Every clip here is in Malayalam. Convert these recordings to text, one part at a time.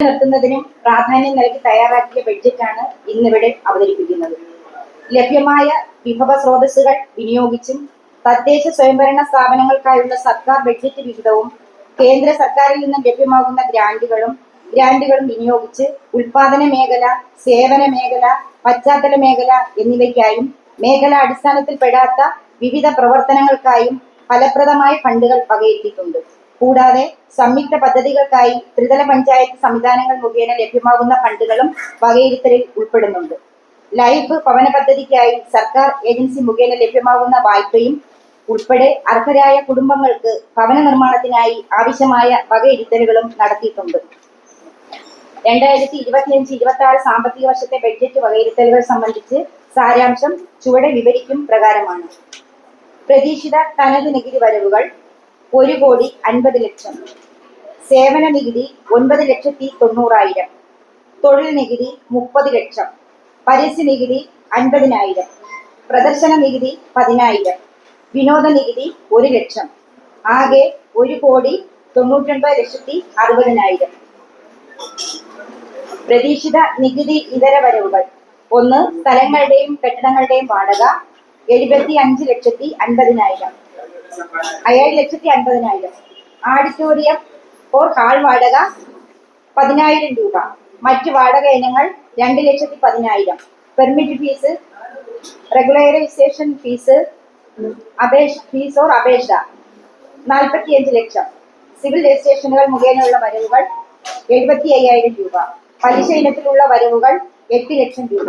നിർത്തുന്നതിനും പ്രാധാന്യം നൽകി തയ്യാറാക്കിയ ബഡ്ജറ്റാണ് ഇന്നിവിടെ അവതരിപ്പിക്കുന്നത്. ലഭ്യമായ വിഭവ സ്രോതസ്സുകൾ വിനിയോഗിച്ചും തദ്ദേശ സ്വയംഭരണ സ്ഥാപനങ്ങൾക്കായുള്ള സർക്കാർ ബഡ്ജറ്റ് വിഹിതവും കേന്ദ്ര സർക്കാരിൽ നിന്നും ലഭ്യമാകുന്ന ഗ്രാന്റുകളും ഗ്രാന്റുകളും വിനിയോഗിച്ച് ഉൽപാദന മേഖല സേവന മേഖല പശ്ചാത്തല മേഖല എന്നിവയ്ക്കായും മേഖല അടിസ്ഥാനത്തിൽ പെടാത്ത വിവിധ പ്രവർത്തനങ്ങൾക്കായും ഫലപ്രദമായ ഫണ്ടുകൾ വകയിരുത്തിയിട്ടുണ്ട് കൂടാതെ സംയുക്ത പദ്ധതികൾക്കായി ത്രിതല പഞ്ചായത്ത് സംവിധാനങ്ങൾ മുഖേന ലഭ്യമാകുന്ന ഫണ്ടുകളും വകയിരുത്തലിൽ ഉൾപ്പെടുന്നുണ്ട്. ലൈഫ് ഭവന പദ്ധതിക്കായി സർക്കാർ ഏജൻസി മുഖേന ലഭ്യമാകുന്ന വായ്പയും ഉൾപ്പെടെ അർഹരായ കുടുംബങ്ങൾക്ക് ഭവന നിർമ്മാണത്തിനായി ആവശ്യമായ വകയിരുത്തലുകളും നടത്തിയിട്ടുണ്ട്. രണ്ടായിരത്തി ഇരുപത്തിയഞ്ച് ഇരുപത്തി ആറ് സാമ്പത്തിക വർഷത്തെ ബഡ്ജറ്റ് വകയിരുത്തലുകൾ സംബന്ധിച്ച് സാരാംശം ചുവടെ വിവരിക്കും പ്രകാരമാണ്. പ്രതീക്ഷിത തനത് നികുതി വരവുകൾ ഒരു കോടി അൻപത് ലക്ഷം. സേവന നികുതി ഒൻപത് ലക്ഷത്തി തൊണ്ണൂറായിരം. തൊഴിൽ നികുതി മുപ്പത് ലക്ഷം. പരസ്യ നികുതി അൻപതിനായിരം. പ്രദർശന നികുതി പതിനായിരം. വിനോദ നികുതി ഒരു ലക്ഷം. ആകെ ഒരു കോടി തൊണ്ണൂറ്റൊൻപത് ലക്ഷത്തി അറുപതിനായിരം. പ്രതീക്ഷിത നികുതി ഇതര വരവുകൾ. ഒന്ന് സ്ഥലങ്ങളുടെയും കെട്ടിടങ്ങളുടെയും വാടക എഴുപത്തി അഞ്ച് ലക്ഷത്തി അൻപതിനായിരം. ഏഴ് ലക്ഷത്തി അൻപതിനായിരം ആഡിറ്റോറിയം ഓർ ഹാൾ വാടക പതിനായിരം രൂപ. മറ്റ് വാടക ഇനങ്ങൾ രണ്ട് ലക്ഷത്തി പതിനായിരം പെർമിറ്റ് ഫീസ് റെഗുലറൈസേഷൻ ഫീസ് അപേക്ഷ ഫീസ് ഓർ അപേക്ഷ നാൽപ്പത്തിയഞ്ച് ലക്ഷം. സിവിൽ രജിസ്ട്രേഷനുകൾ മുഖേനയുള്ള വരവുകൾ എഴുപത്തി അയ്യായിരം രൂപ. പലിശ ഇനത്തിലുള്ള വരവുകൾ എട്ട് ലക്ഷം രൂപ.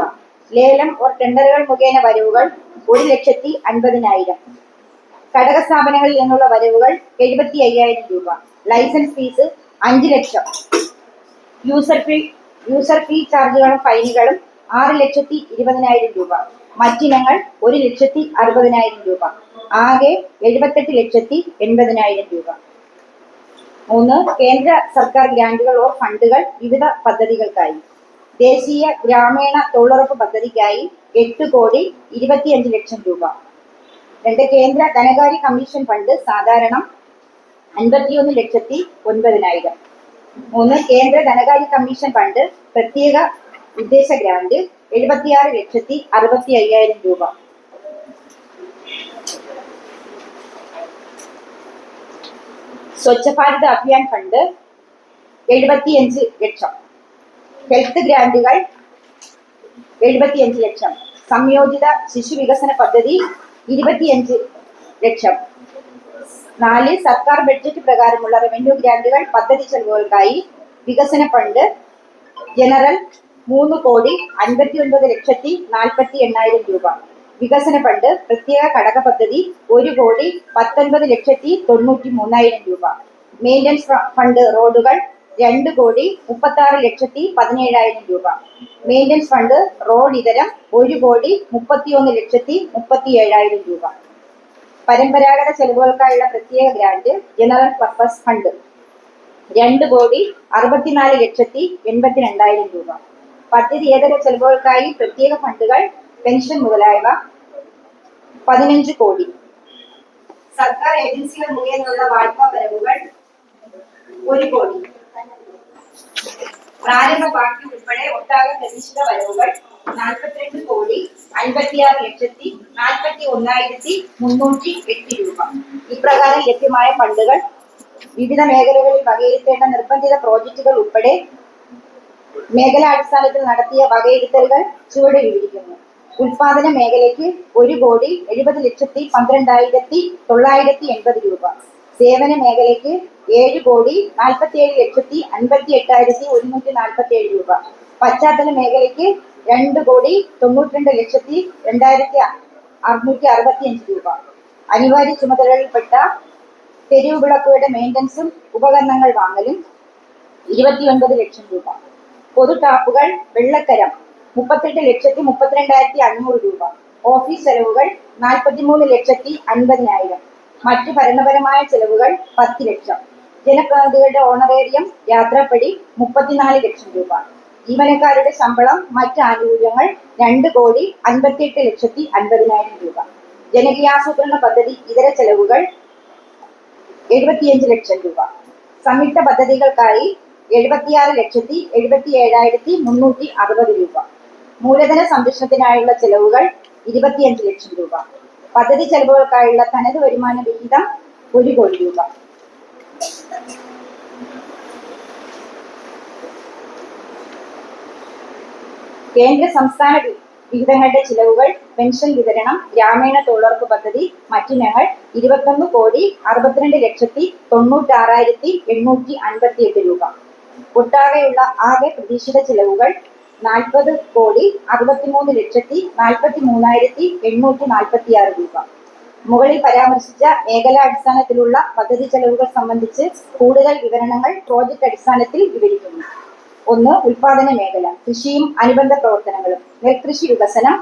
ലേലം ഓർ ടെൻഡറുകൾ മുഖേന വരവുകൾ ഒരു ലക്ഷത്തി അൻപതിനായിരം ഘടക സ്ഥാപനങ്ങളിൽ നിന്നുള്ള വരവുകൾ എഴുപത്തി അയ്യായിരം രൂപ. ലൈസൻസ് ഫീസ് അഞ്ച് ലക്ഷം. യൂസർ ഫീ യൂസർ ഫീ ചാർജുകളും ഫൈനുകളും ആറ് ലക്ഷത്തി ഇരുപതിനായിരം രൂപ. മറ്റിനങ്ങൾ ഒരു ലക്ഷത്തി അറുപതിനായിരം രൂപ. ആകെ എഴുപത്തെട്ട് ലക്ഷത്തി എൺപതിനായിരം രൂപ. മൂന്ന് കേന്ദ്ര സർക്കാർ ഗ്രാന്റുകൾ ഓർ ഫണ്ടുകൾ വിവിധ പദ്ധതികൾക്കായി. ദേശീയ ഗ്രാമീണ തൊഴിലുറപ്പ് പദ്ധതിക്കായി എട്ട് കോടി ഇരുപത്തിയഞ്ച് ലക്ഷം രൂപ. രണ്ട് കേന്ദ്ര ധനകാര്യ കമ്മീഷൻ ഫണ്ട് സാധാരണ അൻപത്തിയൊന്ന് ലക്ഷത്തി ഒൻപതിനായിരം. മൂന്ന് കേന്ദ്ര ധനകാര്യ കമ്മീഷൻ ഫണ്ട് പ്രത്യേക ഉദ്ദേശ ഗ്രാന്റ് എഴുപത്തിയാറ് ലക്ഷത്തി അറുപത്തി അയ്യായിരം രൂപ. സ്വച്ഛ ഭാരത് അഭിയാൻ ഫണ്ട് എഴുപത്തിയഞ്ച് ലക്ഷം. ഹെൽത്ത് ഗ്രാന്റുകൾ എഴുപത്തിയഞ്ച് ലക്ഷം. സംയോജിത ശിശു വികസന പദ്ധതി ഇരുപത്തിയഞ്ച് ലക്ഷം. നാല് സർക്കാർ ബഡ്ജറ്റ് പ്രകാരമുള്ള റവന്യൂ ഗ്രാന്റുകൾ പദ്ധതി ചെലവുകൾക്കായി വികസന ഫണ്ട് ജനറൽ മൂന്ന് കോടി അൻപത്തി ഒൻപത് ലക്ഷത്തി നാൽപ്പത്തി എണ്ണായിരം രൂപ. വികസന ഫണ്ട് പ്രത്യേക ഘടക പദ്ധതി ഒരു കോടി പത്തൊൻപത് ലക്ഷത്തി തൊണ്ണൂറ്റി മൂന്നായിരം രൂപ. മെയിന്റനൻസ് ഫണ്ട് റോഡുകൾ രണ്ട് കോടി മുപ്പത്തി ആറ് ലക്ഷത്തി പതിനേഴായിരം രൂപ. മെയിന്റനൻസ് ഫണ്ട് റോഡ് ഇതരം ഒരു കോടി മുപ്പത്തിയൊന്ന് ലക്ഷത്തി മുപ്പത്തി ഏഴായിരം രൂപ. പരമ്പരാഗത ചെലവുകൾക്കായുള്ള പ്രത്യേക ഗ്രാന്റ് ജനറൽ പർപ്പസ് ഫണ്ട് രണ്ട് കോടി അറുപത്തിനാല് ലക്ഷത്തി എൺപത്തിരണ്ടായിരം രൂപ. പദ്ധതി ഏതര ചെലവുകൾക്കായി പ്രത്യേക ഫണ്ടുകൾ പെൻഷൻ മുതലായവ? പതിനഞ്ച് കോടി. സർക്കാർ ഏജൻസികൾ മുഖേനയുള്ള വായ്പാ വരവുകൾ ഒരു കോടി. പ്രാരംഭ ബാക്കി ഉൾപ്പെടെ ഒട്ടാകെ പ്രതീക്ഷിത വരവുകൾ നാൽപ്പത്തിരണ്ട് കോടി അൻപത്തിയാറ് ലക്ഷത്തി നാൽപ്പത്തി ഒന്നായിരത്തി മുന്നൂറ്റി എട്ട് രൂപ. ഇപ്രകാരം ലഭ്യമായ ഫണ്ടുകൾ വിവിധ മേഖലകളിൽ വകയിരുത്തേണ്ട നിർബന്ധിത പ്രോജക്റ്റുകൾ ഉൾപ്പെടെ മേഖലാടിസ്ഥാനത്തിൽ നടത്തിയ വകയിരുത്തലുകൾ ചുവടെ വിവരിക്കുന്നു. ഉൽപാദന മേഖലയ്ക്ക് ഒരു കോടി എഴുപത് ലക്ഷത്തി പന്ത്രണ്ടായിരത്തി തൊള്ളായിരത്തി എൺപത് രൂപ. സേവന മേഖലയ്ക്ക് ഏഴ് കോടി നാൽപ്പത്തിയേഴ് ലക്ഷത്തി അൻപത്തി എട്ടായിരത്തി ഒരുന്നൂറ്റി നാൽപ്പത്തി ഏഴ് രൂപ. പശ്ചാത്തല മേഖലയ്ക്ക് രണ്ട് കോടി തൊണ്ണൂറ്റിരണ്ട് ലക്ഷത്തി രണ്ടായിരത്തി അറുന്നൂറ്റി അറുപത്തി അഞ്ച് രൂപ. അനിവാര്യ ചുമതലകളിൽപ്പെട്ട തെരുവ് വിളക്കുകളുടെ മെയിന്റനൻസും ഉപകരണങ്ങൾ വാങ്ങലും ഇരുപത്തിയൊൻപത് ലക്ഷം രൂപ. പൊതു ടാപ്പുകൾ വെള്ളക്കരം മുപ്പത്തെട്ട് ലക്ഷത്തി മുപ്പത്തിരണ്ടായിരത്തി അഞ്ഞൂറ് രൂപ. ഓഫീസ് ചെലവുകൾ നാൽപ്പത്തിമൂന്ന് ലക്ഷത്തി അൻപതിനായിരം. മറ്റു ഭരണപരമായ ചെലവുകൾ പത്ത് ലക്ഷം. ജനപ്രതിനിധികളുടെ ഓണറേറിയം യാത്രാപ്പടി മുപ്പത്തിനാല് ലക്ഷം രൂപ. ജീവനക്കാരുടെ ശമ്പളം മറ്റ് ആനുകൂല്യങ്ങൾ രണ്ട് കോടി അൻപത്തിയെട്ട് ലക്ഷത്തി അൻപതിനായിരം രൂപ. ജനകീയാസൂത്രണ പദ്ധതി ഇതര ചെലവുകൾ എഴുപത്തിയഞ്ച് ലക്ഷം രൂപ. സംയുക്ത പദ്ധതികൾക്കായി എഴുപത്തിയാറ് ലക്ഷത്തി എഴുപത്തി ഏഴായിരത്തി മുന്നൂറ്റി അറുപത് രൂപ. മൂലധന സംരക്ഷണത്തിനായുള്ള ചെലവുകൾ ഇരുപത്തിയഞ്ച് ലക്ഷം രൂപ. പദ്ധതി ചെലവുകൾക്കായുള്ള തനത് വരുമാന വിഹിതം ഒരു കോടി രൂപ. കേന്ദ്ര സംസ്ഥാന വിഹിതങ്ങളുടെ ചിലവുകൾ പെൻഷൻ വിതരണം ഗ്രാമീണ തൊഴിലുറപ്പ് പദ്ധതി മറ്റിനങ്ങൾ ഇരുപത്തൊന്ന് കോടി അറുപത്തിരണ്ട് ലക്ഷത്തി തൊണ്ണൂറ്റാറായിരത്തി എണ്ണൂറ്റി അൻപത്തി എട്ട് രൂപ. ഒട്ടാകെയുള്ള ആകെ പ്രതീക്ഷിത ചിലവുകൾ നാൽപ്പത് കോടി അറുപത്തിമൂന്ന് ലക്ഷത്തി നാൽപ്പത്തി മൂന്നായിരത്തി എണ്ണൂറ്റി നാൽപ്പത്തി ആറ് രൂപ. മുകളിൽ പരാമർശിച്ച മേഖലാടിസ്ഥാനത്തിലുള്ള പദ്ധതി ചെലവുകൾ സംബന്ധിച്ച് കൂടുതൽ വിവരണങ്ങൾ പ്രോജക്റ്റ് അടിസ്ഥാനത്തിൽ വിവരിക്കുന്നു. ഒന്ന് ഉൽപാദന മേഖല കൃഷിയും അനുബന്ധ പ്രവർത്തനങ്ങളും നെൽകൃഷി വികസനം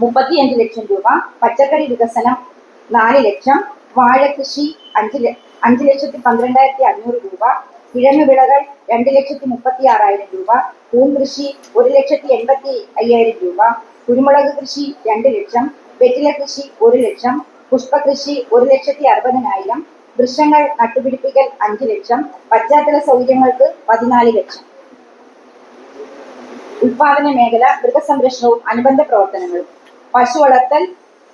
മുപ്പത്തിയഞ്ച് ലക്ഷം രൂപ പച്ചക്കറി വികസനം നാല് ലക്ഷം വാഴകൃഷി അഞ്ച് ല- അഞ്ച് ലക്ഷത്തി പന്ത്രണ്ടായിരത്തി അഞ്ഞൂറ് രൂപ കിഴങ്ങ് വിളകൾ രണ്ട് ലക്ഷത്തി മുപ്പത്തി ആറായിരം രൂപ പൂങ്കൃഷി ഒരു ലക്ഷത്തി എൺപത്തി അയ്യായിരം രൂപ കുരുമുളക് കൃഷി രണ്ട് ലക്ഷം വെറ്റില കൃഷി ഒരു ലക്ഷം പുഷ്പകൃഷി ഒരു ലക്ഷത്തി അറുപതിനായിരം വൃക്ഷങ്ങൾ നട്ടുപിടിപ്പിക്കൽ അഞ്ച് ലക്ഷം പശ്ചാത്തല സൗകര്യങ്ങൾക്ക് പതിനാല് ലക്ഷം. ഉൽപാദന മേഖല മൃഗസംരക്ഷണവും അനുബന്ധ പ്രവർത്തനങ്ങളും. പശു വളർത്തൽ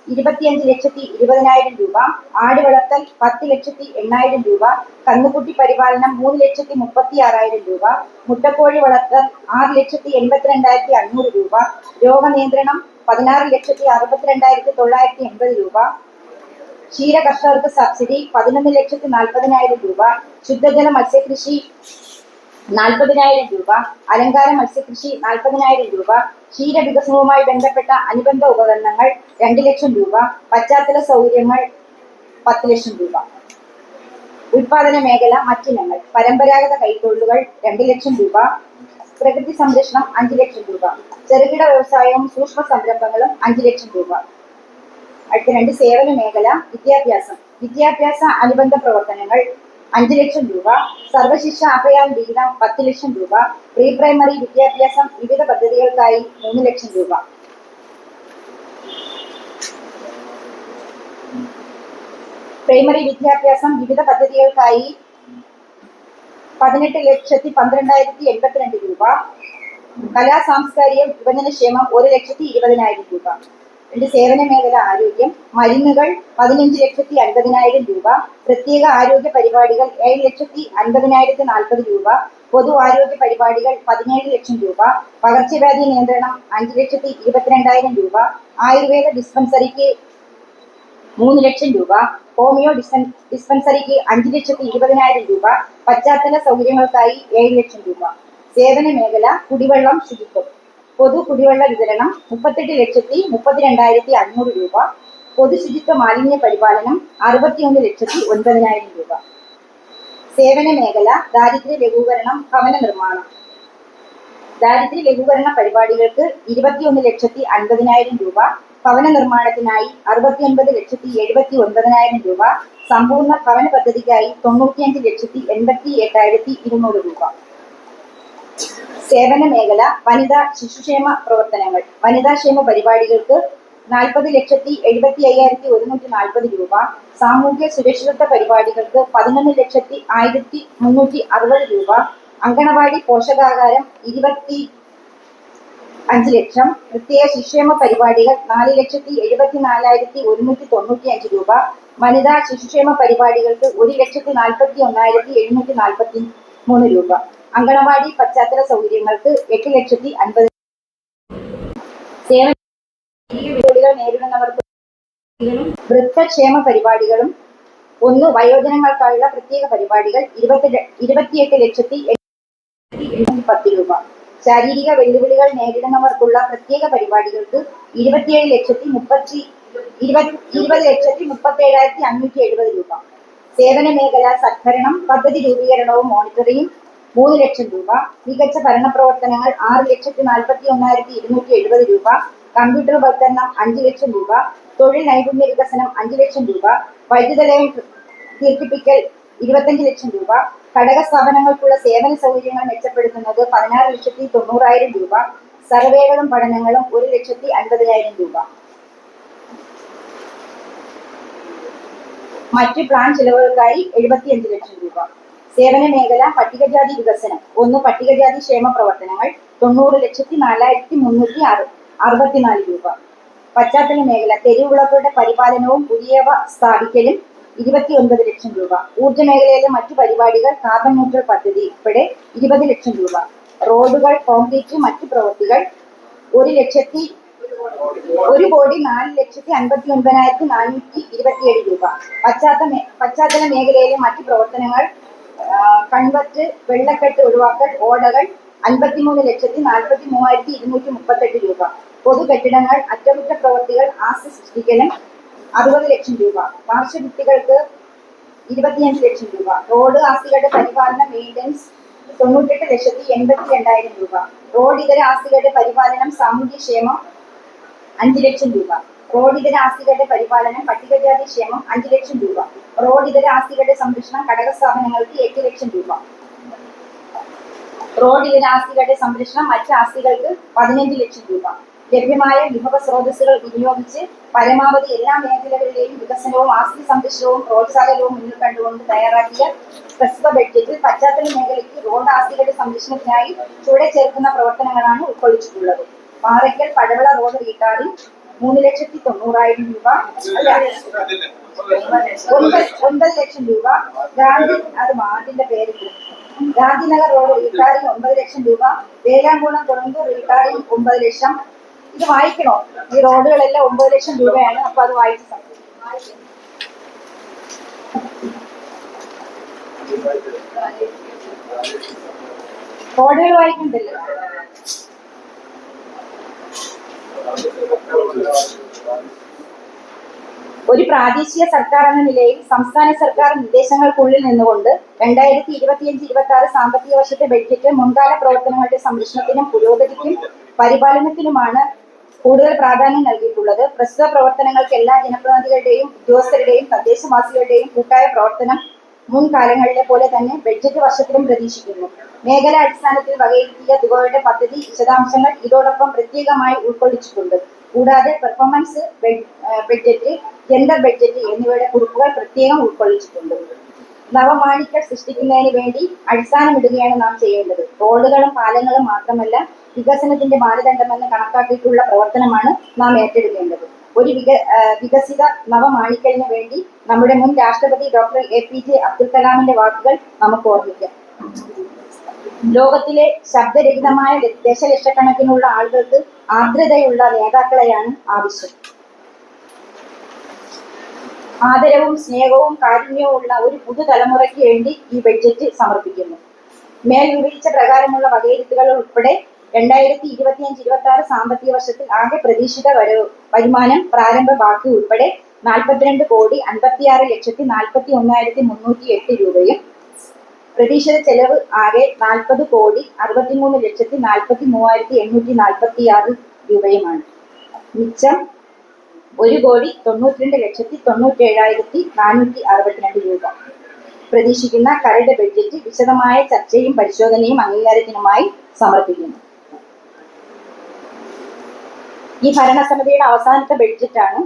ഇരുപത്തിയഞ്ച് ലക്ഷത്തി ഇരുപതിനായിരം രൂപ ആട് വളർത്തൽ പത്ത് ലക്ഷത്തി എണ്ണായിരം രൂപ കന്നുകുട്ടി പരിപാലനം മൂന്ന് ലക്ഷത്തി മുപ്പത്തി ആറായിരം രൂപ മുട്ടക്കോഴി വളർത്തൽ ആറ് ലക്ഷത്തി എൺപത്തിരണ്ടായിരത്തി അഞ്ഞൂറ് രൂപ രോഗനിയന്ത്രണം പതിനാറ് ലക്ഷത്തി അറുപത്തിരണ്ടായിരത്തി തൊള്ളായിരത്തി എൺപത് രൂപ ക്ഷീര കർഷകർക്ക് സബ്സിഡി പതിനൊന്ന് ലക്ഷത്തി നാൽപ്പതിനായിരം രൂപ ശുദ്ധജല മത്സ്യകൃഷി നാൽപ്പതിനായിരം രൂപ. അലങ്കാര മത്സ്യകൃഷി നാൽപ്പതിനായിരം രൂപ. ക്ഷീര വികസനവുമായി ബന്ധപ്പെട്ട അനുബന്ധ ഉപകരണങ്ങൾ രണ്ട് ലക്ഷം രൂപ. പശ്ചാത്തല സൗകര്യങ്ങൾ പത്ത് ലക്ഷം രൂപ. ഉൽപാദന മേഖല മറ്റിനങ്ങൾ. പരമ്പരാഗത കൈത്തൊഴിലുകൾ രണ്ട് ലക്ഷം രൂപ. പ്രകൃതി സംരക്ഷണം അഞ്ച് ലക്ഷം രൂപ. ചെറുകിട വ്യവസായവും സൂക്ഷ്മ സംരംഭങ്ങളും അഞ്ച് ലക്ഷം രൂപ. അടുത്ത രണ്ട് സേവന മേഖല വിദ്യാഭ്യാസം. വിദ്യാഭ്യാസ അനുബന്ധ പ്രവർത്തനങ്ങൾ അഞ്ച് ലക്ഷം രൂപ സർവശിക്ഷ അഭയാൻ വിഹിതം പത്ത് ലക്ഷം രൂപ പ്രീ പ്രൈമറി വിദ്യാഭ്യാസം വിവിധ പദ്ധതികൾക്കായി മൂന്ന് ലക്ഷം രൂപ. പ്രൈമറി വിദ്യാഭ്യാസം വിവിധ പദ്ധതികൾക്കായി പതിനെട്ട് ലക്ഷത്തി പന്ത്രണ്ടായിരത്തി എൺപത്തിരണ്ട് രൂപ. കലാ സാംസ്കാരിക യുവജനക്ഷേമം ഒരു ലക്ഷത്തി ഇരുപതിനായിരം രൂപ. രണ്ട് സേവന മേഖല ആരോഗ്യം മരുന്നുകൾ പതിനഞ്ച് ലക്ഷത്തി അൻപതിനായിരം രൂപ പ്രത്യേക ആരോഗ്യ പരിപാടികൾ ഏഴ് ലക്ഷത്തി അൻപതിനായിരത്തി നാൽപ്പത് രൂപ പൊതു ആരോഗ്യ പരിപാടികൾ പതിനേഴ് ലക്ഷം രൂപ പകർച്ചവ്യാധി നിയന്ത്രണം അഞ്ച് ലക്ഷത്തി ഇരുപത്തിരണ്ടായിരം രൂപ ആയുർവേദ ഡിസ്പെൻസറിക്ക് മൂന്ന് ലക്ഷം രൂപ ഹോമിയോ ഡിസ്പെൻ ഡിസ്പെൻസറിക്ക് അഞ്ച് ലക്ഷത്തി ഇരുപതിനായിരം രൂപ പശ്ചാത്തല സൗകര്യങ്ങൾക്കായി ഏഴ് ലക്ഷം രൂപ. സേവന മേഖല കുടിവെള്ളം ശുചിത്വം. പൊതു കുടിവെള്ള വിതരണം മുപ്പത്തെട്ട് ലക്ഷത്തി മുപ്പത്തിരണ്ടായിരത്തി അഞ്ഞൂറ് രൂപ. പൊതു ശുചിത്വ മാലിന്യ പരിപാലനം അറുപത്തിയൊന്ന് ലക്ഷത്തി ഒൻപതിനായിരം രൂപ. സേവന മേഖല ദാരിദ്ര്യ ലഘൂകരണം ഭവന നിർമ്മാണം. ദാരിദ്ര്യ ലഘൂകരണ പരിപാടികൾക്ക് ഇരുപത്തിയൊന്ന് ലക്ഷത്തി അൻപതിനായിരം രൂപ. ഭവന നിർമ്മാണത്തിനായി അറുപത്തിയൊൻപത് ലക്ഷത്തി എഴുപത്തി ഒൻപതിനായിരം രൂപ. സമ്പൂർണ ഭവന പദ്ധതിക്കായി തൊണ്ണൂറ്റിയഞ്ച് ലക്ഷത്തി എൺപത്തി എട്ടായിരത്തി ഇരുന്നൂറ് രൂപ. സേവന മേഖല വനിതാ ശിശുക്ഷേമ പ്രവർത്തനങ്ങൾ വനിതാക്ഷേമ പരിപാടികൾക്ക് നാൽപ്പത് ലക്ഷത്തി എഴുപത്തി അയ്യായിരത്തി ഒരുന്നൂറ്റി നാൽപ്പത് രൂപ സാമൂഹ്യ സുരക്ഷിതത്വ പരിപാടികൾക്ക് പതിനൊന്ന് ലക്ഷത്തി ആയിരത്തി മുന്നൂറ്റി അറുപത് രൂപ അങ്കണവാടി പോഷകാഹാരം ഇരുപത്തി അഞ്ച് ലക്ഷം പ്രത്യേക ശിശുക്ഷേമ പരിപാടികൾ നാല് ലക്ഷത്തി എഴുപത്തി നാലായിരത്തി ഒരുന്നൂറ്റി തൊണ്ണൂറ്റി അഞ്ച് രൂപ വനിതാ ശിശുക്ഷേമ പരിപാടികൾക്ക് ഒരു ലക്ഷത്തി നാൽപ്പത്തി ഒന്നായിരത്തി എഴുന്നൂറ്റി നാൽപ്പത്തി മൂന്ന് രൂപ. അങ്കണവാടി പശ്ചാത്തല സൗകര്യങ്ങൾക്ക് എട്ട് ലക്ഷത്തി അൻപത് സേവന നേരിടുന്നവർക്ക് വൃദ്ധക്ഷേമ പരിപാടികളും ഒന്ന് വയോജനങ്ങൾക്കായുള്ള പ്രത്യേക പരിപാടികൾ ഇരുപത്തി ഇരുപത്തിയെട്ട് ലക്ഷത്തി പത്ത് രൂപ. ശാരീരിക വെല്ലുവിളികൾ നേരിടുന്നവർക്കുള്ള പ്രത്യേക പരിപാടികൾക്ക് ഇരുപത്തിയേഴ് ലക്ഷത്തി മുപ്പത്തി ഇരുപത് ലക്ഷത്തി മുപ്പത്തി ഏഴായിരത്തി അഞ്ഞൂറ്റി എഴുപത് രൂപ. സേവന മേഖല സദ്ഭരണം പദ്ധതി രൂപീകരണവും മോണിറ്ററിംഗ് മൂന്ന് ലക്ഷം രൂപ. മികച്ച ഭരണ പ്രവർത്തനങ്ങൾ ആറ് ലക്ഷത്തി നാൽപ്പത്തി ഒന്നായിരത്തി ഇരുന്നൂറ്റി എഴുപത് രൂപ. കമ്പ്യൂട്ടർ വൽക്കരണം അഞ്ച് ലക്ഷം രൂപ. തൊഴിൽ നൈപുണ്യ വികസനം അഞ്ച് ലക്ഷം രൂപ. വൈദ്യുത ലയം ദീർഘിപ്പിക്കൽ ഇരുപത്തഞ്ച് ലക്ഷം രൂപ. ഘടക സ്ഥാപനങ്ങൾക്കുള്ള സേവന സൗകര്യങ്ങൾ മെച്ചപ്പെടുത്തുന്നത് പതിനാറ് ലക്ഷത്തി തൊണ്ണൂറായിരം രൂപ. സർവേകളും പഠനങ്ങളും ഒരു ലക്ഷത്തി അൻപതിനായിരം രൂപ. മറ്റ് പ്ലാൻ ചെലവുകൾക്കായി എഴുപത്തിയഞ്ച് ലക്ഷം രൂപ. സേവന മേഖല പട്ടികജാതി വികസനം. ഒന്ന് പട്ടികജാതി ക്ഷേമ പ്രവർത്തനങ്ങൾ. തൊണ്ണൂറ് ലക്ഷത്തി നാലായിരത്തി മുന്നൂറ്റി അറു അറുപത്തിനാല് രൂപ. പശ്ചാത്തല മേഖല തെരുവുളകളുടെ പരിപാലനവും പുതിയവ സ്ഥാപിക്കലും ഇരുപത്തി ഒൻപത് ലക്ഷം രൂപ. ഊർജ മേഖലയിലെ മറ്റു പരിപാടികൾ കാർബൺ ന്യൂട്രൽ പദ്ധതി ഉൾപ്പെടെ ഇരുപത് ലക്ഷം രൂപ. റോഡുകൾ കോൺക്രീറ്റ് മറ്റു പ്രവൃത്തികൾ ഒരു ലക്ഷത്തി ഒരു കോടി നാല് ലക്ഷത്തി അൻപത്തി ഒൻപതിനായിരത്തി നാനൂറ്റി ഇരുപത്തിയേഴ് രൂപ. പശ്ചാത്തല പശ്ചാത്തല മേഖലയിലെ മറ്റു പ്രവർത്തനങ്ങൾ കൺവെർട്ട് വെള്ളക്കെട്ട് ഒഴിവാക്കൽ ഓടകൾ അൻപത്തിമൂന്ന് ലക്ഷത്തി നാൽപ്പത്തി മൂവായിരത്തി ഇരുന്നൂറ്റി മുപ്പത്തെട്ട് രൂപ. പൊതു കെട്ടിടങ്ങൾ അറ്റകുറ്റ പ്രവൃത്തികൾ ആസ്തി സൃഷ്ടിക്കലും അറുപത് ലക്ഷം രൂപ. പാർശ്വഭിത്തികൾക്ക് ഇരുപത്തിയഞ്ച് ലക്ഷം രൂപ. റോഡ് ആസ്തികളുടെ പരിപാലനം മെയിന്റനൻസ് തൊണ്ണൂറ്റെട്ട് ലക്ഷത്തി എൺപത്തി രണ്ടായിരം രൂപ. റോഡ് ഇതര ആസ്തികളുടെ പരിപാലനം സാമൂഹ്യക്ഷേമം അഞ്ച് ലക്ഷം രൂപ. റോഡ് ഇതര ആസ്തികളുടെ പരിപാലനം പട്ടികജാതി ക്ഷേമം അഞ്ച് ലക്ഷം രൂപ. റോഡ് ഇതര ആസ്തികളുടെ സംരക്ഷണം ഘടക സ്ഥാപനങ്ങൾക്ക് എട്ട് ലക്ഷം രൂപ. റോഡ് ഇതര ആസ്തികളുടെ സംരക്ഷണം മറ്റ് ആസ്തികൾക്ക് പതിനഞ്ച് ലക്ഷം രൂപ. ലഭ്യമായ വിഭവ സ്രോതസ്സുകൾ വിനിയോഗിച്ച് പരമാവധി എല്ലാ മേഖലകളിലെയും വികസനവും ആസ്തി സംരക്ഷണവും പ്രോത്സാഹനവും മുന്നിൽ കണ്ടുകൊണ്ട് തയ്യാറാക്കിയ പ്രസ്തുത ബഡ്ജറ്റിൽ പശ്ചാത്തല മേഖലയ്ക്ക് റോഡ് ആസ്തികളുടെ സംരക്ഷണത്തിനായി ചുവടെ ചേർക്കുന്ന പ്രവർത്തനങ്ങളാണ് ഉൾക്കൊള്ളിച്ചിട്ടുള്ളത്. പാറയ്ക്കൽ പഴവള റോഡ് റീടാറിൽ മൂന്ന് ലക്ഷത്തി തൊണ്ണൂറായിരം രൂപ ഒൻപത് ലക്ഷം രൂപ. ഗാന്ധി അത് മാതിന്റെ പേര് ഗാന്ധിനഗർ റോഡ് റീടാറിംഗ് ഒമ്പത് ലക്ഷം രൂപ. വേലാങ്കുളം തുറങ്ക് റീടാറിംഗ് ഒമ്പത് ലക്ഷം. ഇത് വായിക്കണോ? ഈ റോഡുകളെല്ലാം ഒമ്പത് ലക്ഷം രൂപയാണ്. അപ്പൊ അത് വായിച്ച്. റോഡുകൾ വായിക്കണ്ടല്ലോ? ഒരു പ്രാദേശിക സർക്കാർ എന്ന നിലയിൽ സംസ്ഥാന സർക്കാർ നിർദ്ദേശങ്ങൾക്കുള്ളിൽ നിന്നുകൊണ്ട് രണ്ടായിരത്തി ഇരുപത്തിയഞ്ച് ഇരുപത്തി ആറ് സാമ്പത്തിക വർഷത്തെ ബഡ്ജറ്റ് മുൻകാല പ്രവർത്തനങ്ങളുടെ സംരക്ഷണത്തിനും പുരോഗതിക്കും പരിപാലനത്തിനുമാണ് കൂടുതൽ പ്രാധാന്യം നൽകിയിട്ടുള്ളത്. പ്രസ്തുത പ്രവർത്തനങ്ങൾക്ക് എല്ലാ ജനപ്രതിനിധികളുടെയും ഉദ്യോഗസ്ഥരുടെയും തദ്ദേശവാസികളുടെയും കൂട്ടായ പ്രവർത്തനം മുൻകാലങ്ങളിലെ പോലെ തന്നെ ബഡ്ജറ്റ് വർഷത്തിലും പ്രതീക്ഷിക്കുന്നു. മേഖല അടിസ്ഥാനത്തിൽ വകയിരുത്തിയ തുകയുടെ പദ്ധതി വിശദാംശങ്ങൾ ഇതോടൊപ്പം പ്രത്യേകമായി ഉൾക്കൊള്ളിച്ചിട്ടുണ്ട്. കൂടാതെ പെർഫോമൻസ് ബഡ്ജറ്റ് ജെൻഡർ ബഡ്ജറ്റ് എന്നിവയുടെ കുറിപ്പുകൾ പ്രത്യേകം ഉൾക്കൊള്ളിച്ചിട്ടുണ്ട്. നവമാണിക്കൾ സൃഷ്ടിക്കുന്നതിന് വേണ്ടി അടിസ്ഥാനമിടുകയാണ് നാം ചെയ്യേണ്ടത്. റോഡുകളും പാലങ്ങളും മാത്രമല്ല വികസനത്തിന്റെ മാനദണ്ഡമെന്ന് കണക്കാക്കിയിട്ടുള്ള പ്രവർത്തനമാണ് നാം ഏറ്റെടുക്കേണ്ടത്. ഒരു വിക വികസിത നവമാണിക്കലിന് വേണ്ടി നമ്മുടെ മുൻ രാഷ്ട്രപതി doctor A P J Abdul കലാമിന്റെ വാക്കുകൾ നമുക്ക് ഓർമ്മിക്കാം. ലോകത്തിലെ ശബ്ദരഹിതമായ ദശലക്ഷക്കണക്കിനുള്ള ആളുകൾക്ക് ആർദ്രതയുള്ള നേതാക്കളെയാണ് ആവശ്യം. ആദരവും സ്നേഹവും കാരുണ്യവും ഉള്ള ഒരു പുതുതലമുറയ്ക്ക് വേണ്ടി ഈ ബഡ്ജറ്റ് സമർപ്പിക്കുന്നു. മേൽ വിവരിച്ച പ്രകാരമുള്ള വകയിരുത്തുകൾ ഉൾപ്പെടെ രണ്ടായിരത്തി ഇരുപത്തിയഞ്ച് ഇരുപത്തി ആറ് സാമ്പത്തിക വർഷത്തിൽ ആകെ പ്രതീക്ഷിത വരവ്. വരുമാനം പ്രാരംഭ ബാക്കി ഉൾപ്പെടെ നാൽപ്പത്തിരണ്ട് കോടി അൻപത്തിയാറ് ലക്ഷത്തി നാൽപ്പത്തി ഒന്നായിരത്തി മുന്നൂറ്റി എട്ട് രൂപയും പ്രതീക്ഷിത ചെലവ് ആകെ നാൽപ്പത് കോടി അറുപത്തിമൂന്ന് ലക്ഷത്തി നാൽപ്പത്തി മൂവായിരത്തി എണ്ണൂറ്റി നാൽപ്പത്തി ആറ് രൂപയുമാണ്. മിച്ചം ഒരു കോടി തൊണ്ണൂറ്റിരണ്ട് ലക്ഷത്തി തൊണ്ണൂറ്റി ഏഴായിരത്തി നാനൂറ്റി അറുപത്തിരണ്ട് രൂപ. പ്രതീക്ഷിക്കുന്ന കരട് ബഡ്ജറ്റ് വിശദമായ ചർച്ചയും പരിശോധനയും അംഗീകാരത്തിനുമായി സമർപ്പിക്കുന്നു. ഈ ഭരണസമിതിയുടെ അവസാനത്തെ ബഡ്ജറ്റാണ്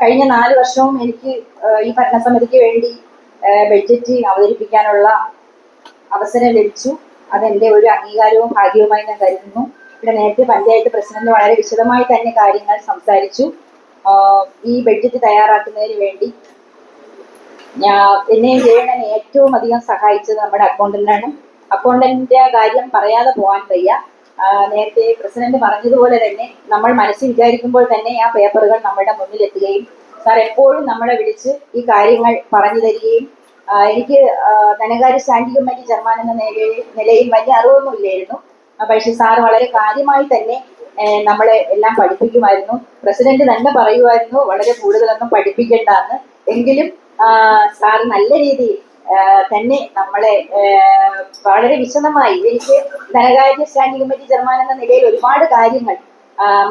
കഴിഞ്ഞ നാല് വർഷവും എനിക്ക് ഈ ഭരണസമിതിക്ക് വേണ്ടി ബഡ്ജറ്റ് അവതരിപ്പിക്കാനുള്ള അവസരം ലഭിച്ചു. അതെന്റെ ഒരു അംഗീകാരവും ഭാഗ്യവുമായി ഞാൻ കരുതുന്നു. ഇവിടെ നേരത്തെ പഞ്ചായത്ത് പ്രസിഡന്റ് വളരെ വിശദമായി തന്നെ കാര്യങ്ങൾ സംസാരിച്ചു. ഈ ബഡ്ജറ്റ് തയ്യാറാക്കുന്നതിന് വേണ്ടി ഞാൻ എന്നെ ജയണ്ണനെ ഏറ്റവും അധികം സഹായിച്ചത് നമ്മുടെ അക്കൗണ്ടന്റാണ്. അക്കൗണ്ടന്റിന്റെ കാര്യം പറയാതെ പോകാൻ വയ്യ. നേരത്തെ പ്രസിഡന്റ് പറഞ്ഞതുപോലെ തന്നെ നമ്മൾ മനസ്സിൽ വിചാരിക്കുമ്പോൾ തന്നെ ആ പേപ്പറുകൾ നമ്മുടെ മുന്നിൽ എത്തുകയും സാർ എപ്പോഴും നമ്മളെ വിളിച്ച് ഈ കാര്യങ്ങൾ പറഞ്ഞു തരികയും എനിക്ക് ധനകാര്യ സ്റ്റാൻഡിംഗ് കമ്മിറ്റി ചെയർമാൻ എന്ന നിലയിൽ നിലയിൽ വലിയ അറിവൊന്നും ഇല്ലായിരുന്നു പക്ഷെ സാർ വളരെ കാര്യമായി തന്നെ നമ്മളെ എല്ലാം പഠിപ്പിക്കുമായിരുന്നു. പ്രസിഡന്റ് തന്നെ പറയുമായിരുന്നു വളരെ കൂടുതലൊന്നും പഠിപ്പിക്കേണ്ടെന്ന്. എങ്കിലും സാർ നല്ല രീതിയിൽ തന്നെ നമ്മളെ വളരെ വിശദമായി എനിക്ക് ധനകാര്യ സ്റ്റാൻഡിംഗ് കമ്മിറ്റി ചെയർമാൻ എന്ന നിലയിൽ ഒരുപാട് കാര്യങ്ങൾ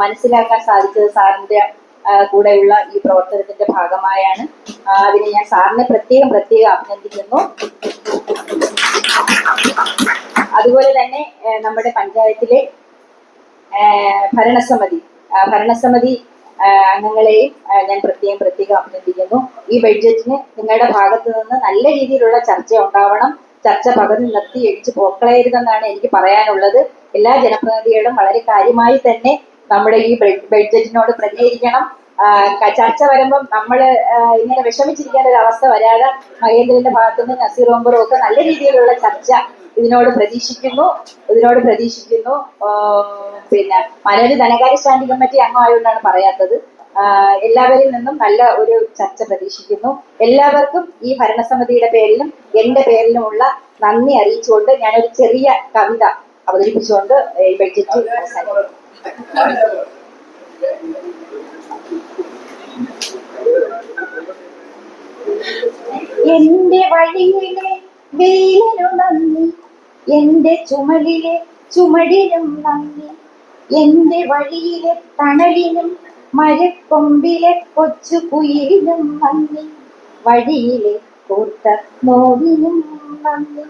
മനസ്സിലാക്കാൻ സാധിച്ചത് സാറിന്റെ കൂടെയുള്ള ഈ പ്രവർത്തനത്തിന്റെ ഭാഗമായാണ്. അതിനെ ഞാൻ സാറിനെ പ്രത്യേകം പ്രത്യേകം അഭിനന്ദിക്കുന്നു. അതുപോലെ തന്നെ നമ്മുടെ പഞ്ചായത്തിലെ ഭരണസമിതി ഭരണസമിതി അംഗങ്ങളെയും ആ, ഞാൻ പ്രത്യേകം പ്രത്യേകം അഭിനന്ദിക്കുന്നു. ഈ ബഡ്ജറ്റിന് നിങ്ങളുടെ ഭാഗത്തു നിന്ന് നല്ല രീതിയിലുള്ള ചർച്ച ഉണ്ടാവണം. ചർച്ച പകർന്നു നിർത്തി എടിച്ച് പോക്കളയരുതെന്നാണ് എനിക്ക് പറയാനുള്ളത്. എല്ലാ ജനപ്രതിനിധികളും വളരെ കാര്യമായി തന്നെ നമ്മുടെ ഈ ബഡ്ജറ്റിനോട് പ്രതികരിക്കണം. ചർച്ച വരുമ്പം നമ്മൾ ഇങ്ങനെ വിഷമിച്ചിരിക്കേണ്ട ഒരു അവസ്ഥ വരാതെ മഹേന്ദ്രന്റെ ഭാഗത്തുനിന്ന് നസീർ ഓമ്പറും ഒക്കെ നല്ല രീതിയിലുള്ള ചർച്ച ഇതിനോട് പ്രതീക്ഷിക്കുന്നു ഇതിനോട് പ്രതീക്ഷിക്കുന്നു. പിന്നെ മലയാളി ധനകാര്യ സ്റ്റാൻഡിംഗ് കമ്മിറ്റി അംഗമായതുകൊണ്ടാണ് പറയാത്തത്. എല്ലാവരിൽ നിന്നും നല്ല ഒരു ചർച്ച പ്രതീക്ഷിക്കുന്നു. എല്ലാവർക്കും ഈ ഭരണസമിതിയുടെ പേരിലും എന്റെ പേരിലുമുള്ള നന്ദി അറിയിച്ചുകൊണ്ട് ഞാനൊരു ചെറിയ കവിത അവതരിപ്പിച്ചുകൊണ്ട് ഈ ബഡ്ജറ്റ് എന്റെ വഴിയിലെ വെയിലിനു നന്ദി. എന്റെ ചുമലിലെ ചുമടിനും നന്ദി. എന്റെ വഴിയിലെ തണലിനും മരക്കൊമ്പിലെ കൊച്ചു കുയിലിനും നന്ദി. വഴിയിലെ കൂത്ത നോവിനും നന്ദി.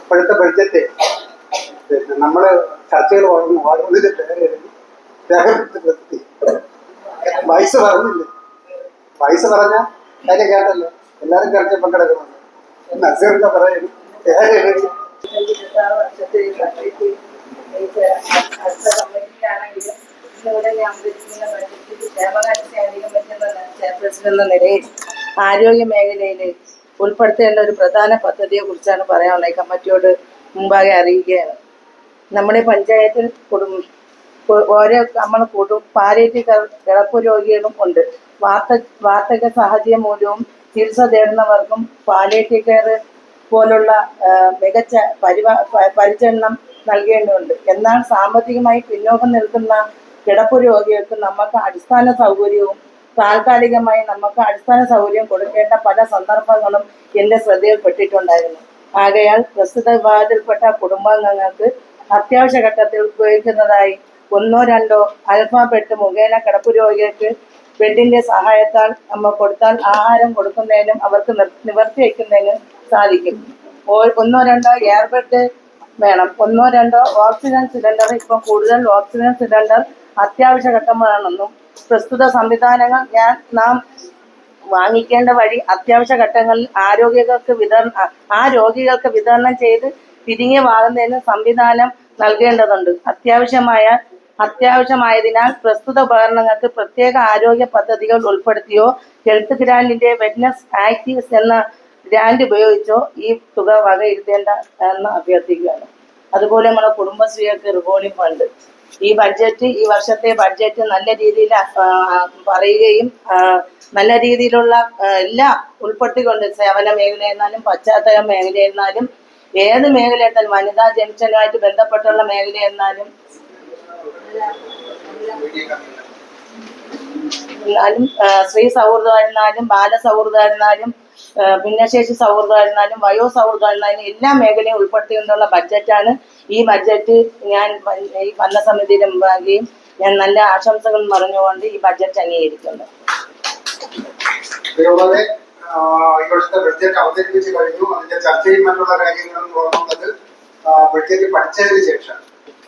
ഇപ്പോഴത്തെ ബഡ്ജറ്റ് നമ്മൾ ചർച്ചകൾ പറഞ്ഞു ഓരോന്നിന്റെ പേര് രേഖപ്പെടുത്തി പൈസ പറഞ്ഞില്ലേ? പൈസ പറഞ്ഞ കാര്യം കേട്ടല്ലോ. എല്ലാരും ചർച്ച പങ്കെടുക്കുന്നുണ്ട്. നസീറിന്റെ ചെയർപേഴ്സൺ എന്ന നിലയിൽ ആരോഗ്യ മേഖലയിൽ ഉൾപ്പെടുത്തേണ്ട ഒരു പ്രധാന പദ്ധതിയെ കുറിച്ചാണ് പറയാനുള്ളത് കമ്മിറ്റിയോട് മുമ്പാകെ അറിയിക്കുകയാണ്. നമ്മുടെ പഞ്ചായത്തിൽ കുടും ഒ- ഓരോ നമ്മൾ കൂടും. പാലേറ്റ് കിടപ്പ് രോഗികളും ഉണ്ട്. വാർത്ത വാർദ്ധക്യ സാഹചര്യം മൂലവും ചികിത്സ തേടുന്നവർക്കും പാലേറ്റ് കെയർ പോലുള്ള മികച്ച പരിചരണം നൽകേണ്ടതുണ്ട്. എന്നാൽ സാമ്പത്തികമായി പിന്നോക്കം നിൽക്കുന്ന കിടപ്പ് രോഗികൾക്ക് നമുക്ക് അടിസ്ഥാന സൗകര്യവും താൽക്കാലികമായി നമുക്ക് അടിസ്ഥാന സൗകര്യം കൊടുക്കേണ്ട പല സന്ദർഭങ്ങളും എന്റെ ശ്രദ്ധയിൽപ്പെട്ടിട്ടുണ്ടായിരുന്നു. ആകയാൽ പ്രസ്തുത വിഭാഗത്തിൽപ്പെട്ട കുടുംബാംഗങ്ങൾക്ക് അത്യാവശ്യ ഘട്ടത്തിൽ ഉപയോഗിക്കുന്നതായി ഒന്നോ രണ്ടോ അൽഫാബെട്ട് മുഖേന കിടപ്പ് രോഗികൾക്ക് ബെഡിന്റെ സഹായത്താൽ നമ്മൾ കൊടുത്താൽ ആഹാരം കൊടുക്കുന്നതിനും അവർക്ക് നിവർത്തി വയ്ക്കുന്നതിനും സാധിക്കും. ഒന്നോ രണ്ടോ എയർ ബെഡ് വേണം. ഒന്നോ രണ്ടോ ഓക്സിജൻ സിലിണ്ടർ ഇപ്പം കൂടുതൽ ഓക്സിജൻ സിലിണ്ടർ അത്യാവശ്യ ഘട്ടമാണെന്നും പ്രസ്തുത സംവിധാനങ്ങൾ ഞാൻ നാം വാങ്ങിക്കേണ്ട വഴി അത്യാവശ്യ ഘട്ടങ്ങളിൽ ആരോഗ്യങ്ങൾക്ക് വിതരണം ആ- രോഗികൾക്ക് വിതരണം ചെയ്ത് പിരിഞ്ഞു വാങ്ങുന്നതിന് സംവിധാനം നൽകേണ്ടതുണ്ട്. അത്യാവശ്യമായ അത്യാവശ്യമായതിനാൽ പ്രസ്തുത ഉപകരണങ്ങൾക്ക് പ്രത്യേക ആരോഗ്യ പദ്ധതികൾ ഉൾപ്പെടുത്തിയോ ഹെൽത്ത് ഗ്രാൻഡിന്റെ വെറ്റ്നസ് ആക്റ്റീവ്സ് എന്ന ഗ്രാൻഡ് ഉപയോഗിച്ചോ ഈ തുക വകയിരുത്തേണ്ട എന്ന് അഭ്യർത്ഥിക്കുകയാണ്. അതുപോലെ നമ്മുടെ കുടുംബശ്രീകൾക്ക് റിവോൾവിംഗ് ഫണ്ട് ഈ ബഡ്ജറ്റ് ഈ വർഷത്തെ ബഡ്ജറ്റ് നല്ല രീതിയിൽ പറയുകയും നല്ല രീതിയിലുള്ള എല്ലാം ഉൾപ്പെടുത്തിക്കൊണ്ട് സേവന മേഖലയെന്നാലും പശ്ചാത്തല മേഖലയെന്നാലും ഏത് മേഖലയെത്താലും വനിതാ ജംഗ്ഷനുമായിട്ട് ബന്ധപ്പെട്ടുള്ള മേഖലയെന്നാലും എന്നാലും സ്ത്രീ സൗഹൃദമായിരുന്നാലും ബാല സൗഹൃദമായിരുന്നാലും ഭിന്നശേഷി സൗഹൃദമായിരുന്നാലും വയോ സൗഹൃദമായിരുന്നാലും എല്ലാ മേഖലയും ഉൾപ്പെടുത്തിക്കൊണ്ടുള്ള ബഡ്ജറ്റാണ് ഈ ബഡ്ജറ്റ് ഞാൻ ഈ ഈ ഭരണസമിതിയുടെ മുമ്പാകെയും ഞാൻ നല്ല ആശംസകൾ പറഞ്ഞുകൊണ്ട് ഈ ബഡ്ജറ്റ് അംഗീകരിക്കുന്നു. ഇവിടുത്തെ ബഡ്ജറ്റ് കഴിഞ്ഞു. അതിന്റെ ചർച്ചയും മറ്റുള്ള കാര്യങ്ങളും തുടങ്ങുന്നത് പഠിച്ചതിന് ശേഷം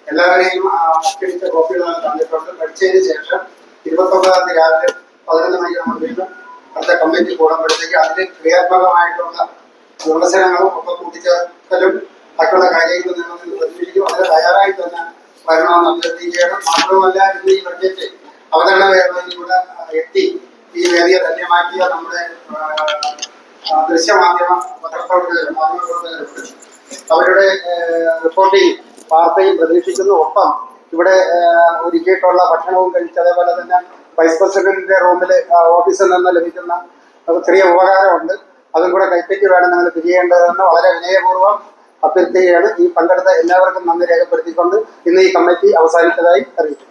എല്ലാവരെയും അച്ചടിച്ച കോപ്പികൾ തന്നിട്ടുണ്ട് പഠിച്ചതിന് ശേഷം ഇരുപത്തൊമ്പതാം തീയതി രാവിലെ പതിനൊന്ന് മണിക്ക് നമ്മൾ വീണ്ടും അടുത്ത കമ്മിറ്റി കൂടുമ്പോഴത്തേക്ക് അതിന് ക്രിയാത്മകമായിട്ടുള്ള വിമർശനങ്ങളും ഒക്കെ കൂട്ടിച്ചേർക്കലും മറ്റുള്ള കാര്യങ്ങളും നിങ്ങൾ പ്രതിഫലിക്കും അതിന് തയ്യാറായി തന്നെ വരണമെന്ന് അഭ്യർത്ഥിക്കുകയാണ്. മാത്രമല്ല ഇന്ന് ഈ ബഡ്ജറ്റ് അവതരണ വേളയിലൂടെ എത്തി. ഈ വേദിയെ ധന്യമാക്കിയ നമ്മുടെ ദൃശ്യമാധ്യമ പത്രപ്രവർത്തകരും മാധ്യമപ്രവർത്തകരുണ്ട് അവരുടെ റിപ്പോർട്ടിങ് വാർത്തയും പ്രതീക്ഷിക്കുന്നു. ഒപ്പം ഇവിടെ ഒരുക്കിയിട്ടുള്ള ഭക്ഷണവും കഴിച്ച് അതേപോലെ തന്നെ വൈസ് പ്രസിഡന്റിന്റെ റൂമിൽ ഓഫീസിൽ നിന്ന് ലഭിക്കുന്ന ചെറിയ ഉപകാരമുണ്ട്. അതും കൂടെ വേണം നിങ്ങൾ പിരിയേണ്ടതെന്ന് വളരെ വിനയപൂർവം അഭ്യർത്ഥിക്കുകയാണ്. ഈ പങ്കെടുത്ത എല്ലാവർക്കും നന്ദി രേഖപ്പെടുത്തിക്കൊണ്ട് ഇന്ന് ഈ കമ്മിറ്റി അവസാനിച്ചതായി അറിയിച്ചു